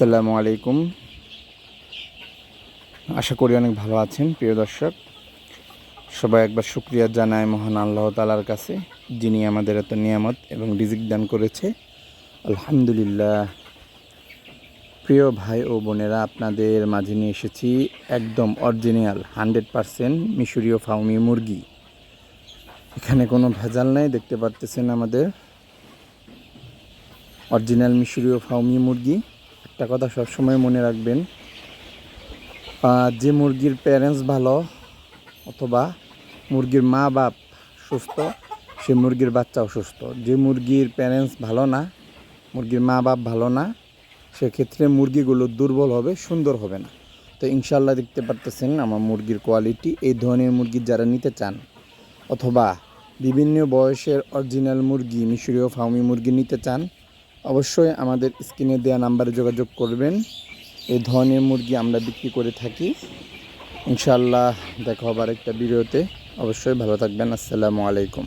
আসসালামু আলাইকুম। আশা করি অনেক ভালো আছেন, প্রিয় দর্শক। সবাই একবার শুক্রিয়া জানায় মহান আল্লাহ তালার কাছে, যিনি আমাদের এত নিয়ামত এবং রিজিক দান করেছে। আলহামদুলিল্লাহ। প্রিয় ভাই ও বোনেরা, আপনাদের মাঝে নিয়ে এসেছি একদম অরিজিনাল, হান্ড্রেড পারসেন্ট মিশরীয় ফাউমি মুরগি। এখানে কোনো ভেজাল নাই, দেখতে পারতেছেন আমাদের। অরিজিনাল মিশরীয় ফাউমি মুরগি। একটা কথা সবসময় মনে রাখবেন যে মুরগির প্যারেন্টস ভালো অথবা মুরগির মা বাপ সুস্থ, সে মুরগির বাচ্চাও সুস্থ। যে মুরগির প্যারেন্টস ভালো না, মুরগির মা বাপ ভালো না, সেক্ষেত্রে মুরগিগুলো দুর্বল হবে, সুন্দর হবে না। তো ইনশাল্লাহ দেখতে পারতেছেন আমার মুরগির কোয়ালিটি এই ধরনের মুরগি যারা নিতে চান অথবা বিভিন্ন বয়সের অরিজিনাল মুরগি মিশরীয় ফার্মি মুরগি নিতে চান অবশ্যই আমাদের স্ক্রিনে দেওয়া নাম্বারে যোগাযোগ করবেন। এই ধরনের মুরগি আমরা বিক্রি করে থাকি। ইনশাল্লাহ দেখা হবার একটা ভিডিওতে। অবশ্যই ভালো থাকবেন। আসসালামু আলাইকুম।